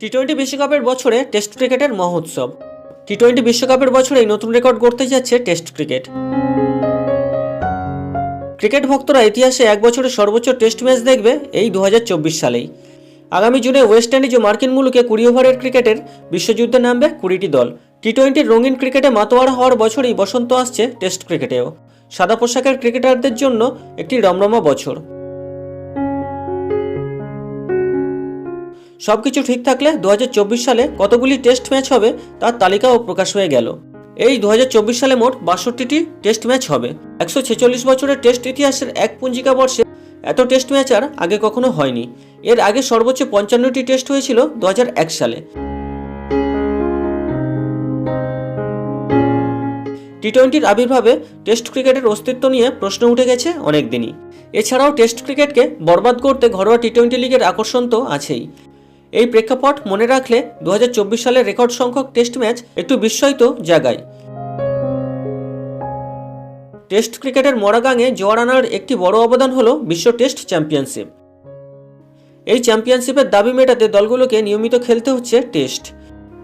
T twenty বিশ্বকাপের বছরে test ক্রিকেটের মহোৎসব। টি টোয়েন্টি বিশ্বকাপের বছরেই নতুন রেকর্ড গড়তে যাচ্ছে টেস্ট ক্রিকেট। ক্রিকেট ভক্তরা ইতিহাসে এক বছরে সর্বোচ্চ টেস্ট ম্যাচ দেখবে এই দু হাজার চব্বিশ সালেই। আগামী জুনে ওয়েস্ট ইন্ডিজ ও মার্কিন মুলুকে কুড়ি ওভারের ক্রিকেটের বিশ্বযুদ্ধে নামবে কুড়িটি দল। টি টোয়েন্টির রঙিন ক্রিকেটে মাতোয়ারা হওয়ার বছরই বসন্ত আসছে টেস্ট ক্রিকেটেও। সাদা পোশাকের ক্রিকেটারদের জন্য একটি রমরমা বছর। সবকিছু ঠিক থাকলে দু হাজার চব্বিশ সালে কতগুলি টেস্ট ম্যাচ হবে তার তালিকাও প্রকাশ হয়ে গেল। এই দু হাজার চব্বিশ সালে মোট বাষট্টিটি টেস্ট ম্যাচ হবে। একশো ছেচল্লিশ বছরের টেস্ট ইতিহাসের এক পঞ্জিকা বর্ষে এত টেস্ট ম্যাচ আর আগে কখনো হয়নি। এর আগে সর্বোচ্চ পঞ্চান্নটি টেস্ট হয়েছিল দু হাজার এক সালে। টি টোয়েন্টির আবির্ভাবে টেস্ট ক্রিকেটের অস্তিত্ব নিয়ে প্রশ্ন উঠে গেছে অনেক দিনই এছাড়াও টেস্ট ক্রিকেটকে বরবাদ করতে ঘরোয়া টি টোয়েন্টি লিগের আকর্ষণ তো আছেই। এই প্রেক্ষাপট মনে রাখলে দু হাজার চব্বিশ সালের রেকর্ড সংখ্যক টেস্ট ম্যাচ একটু বিস্ময়িত জায়গায়। টেস্ট ক্রিকেটের মরাগাঙে জোয়ার আনার একটি বড় অবদান হলো বিশ্ব টেস্ট চ্যাম্পিয়নশিপ। এই চ্যাম্পিয়নশিপের দাবি মেটাতে দলগুলোকে নিয়মিত খেলতে হচ্ছে টেস্ট।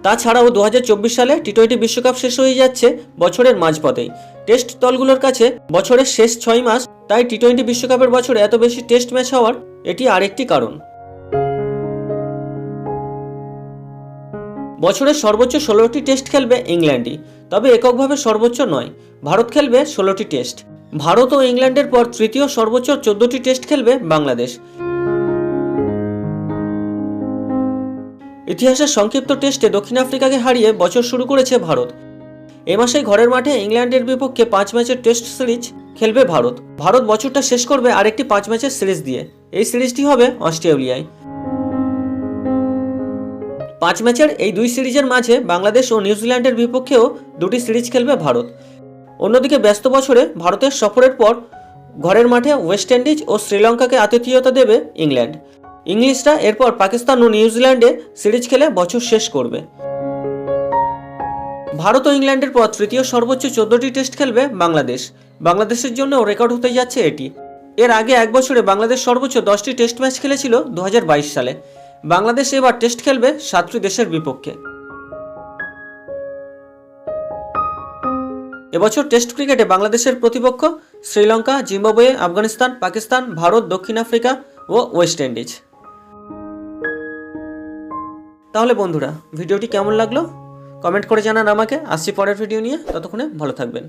তাছাড়াও দু হাজার চব্বিশ সালে টি টোয়েন্টি বিশ্বকাপ শেষ হয়ে যাচ্ছে বছরের মাঝপথেই টেস্ট দলগুলোর কাছে বছরের শেষ ছয় মাস, তাই টি টোয়েন্টি বিশ্বকাপের বছরে এত বেশি টেস্ট ম্যাচ হওয়ার এটি আরেকটি কারণ। বছরের সর্বোচ্চ ষোলোটি টেস্ট খেলবে ইংল্যান্ডই, তবে এককভাবে সর্বোচ্চ নয়। ভারত খেলবে ষোলোটি টেস্ট। ভারত ও ইংল্যান্ডের পর তৃতীয় সর্বোচ্চ চোদ্দটি টেস্ট খেলবে বাংলাদেশ। ইতিহাসের সংক্ষিপ্ত টেস্টে দক্ষিণ আফ্রিকাকে হারিয়ে বছর শুরু করেছে ভারত। এ মাসেই ঘরের মাঠে ইংল্যান্ডের বিপক্ষে পাঁচ ম্যাচের টেস্ট সিরিজ খেলবে ভারত। ভারত বছরটা শেষ করবে আরেকটি পাঁচ ম্যাচের সিরিজ দিয়ে। এই সিরিজটি হবে অস্ট্রেলিয়ায়। পাঁচ ম্যাচের এই দুই সিরিজের মাঝে বাংলাদেশ ও নিউজিল্যান্ডের বিপক্ষেও দুটি সিরিজ খেলবে ভারত। অন্যদিকে ব্যস্ত বছরে ভারতের সফরের পর ঘরের মাঠে ওয়েস্ট ইন্ডিজ ও শ্রীলঙ্কাকে আতিথেয়তা দেবে ইংল্যান্ড। ইংলিশরা এরপর পাকিস্তান ও নিউজিল্যান্ডে সিরিজ খেলে বছর শেষ করবে। ভারত ও ইংল্যান্ডের পর তৃতীয় সর্বোচ্চ চোদ্দটি টেস্ট খেলবে বাংলাদেশ। বাংলাদেশের জন্য রেকর্ড হতে যাচ্ছে এটি। এর আগে এক বছরে বাংলাদেশ সর্বোচ্চ দশটি টেস্ট ম্যাচ খেলেছিল দু হাজার বাইশ সালে। বাংলাদেশ এবার টেস্ট খেলবে সাতটি দেশের বিপক্ষে। এবছর টেস্ট ক্রিকেটে বাংলাদেশের প্রতিপক্ষ শ্রীলঙ্কা, জিম্বাবুয়ে, আফগানিস্তান, পাকিস্তান, ভারত, দক্ষিণ আফ্রিকা ও ওয়েস্ট ইন্ডিজ। তাহলে বন্ধুরা, ভিডিওটি কেমন লাগল? কমেন্ট করে জানান আমাকে। আসছি পরের ভিডিও নিয়ে। ততক্ষণে ভালো থাকবেন।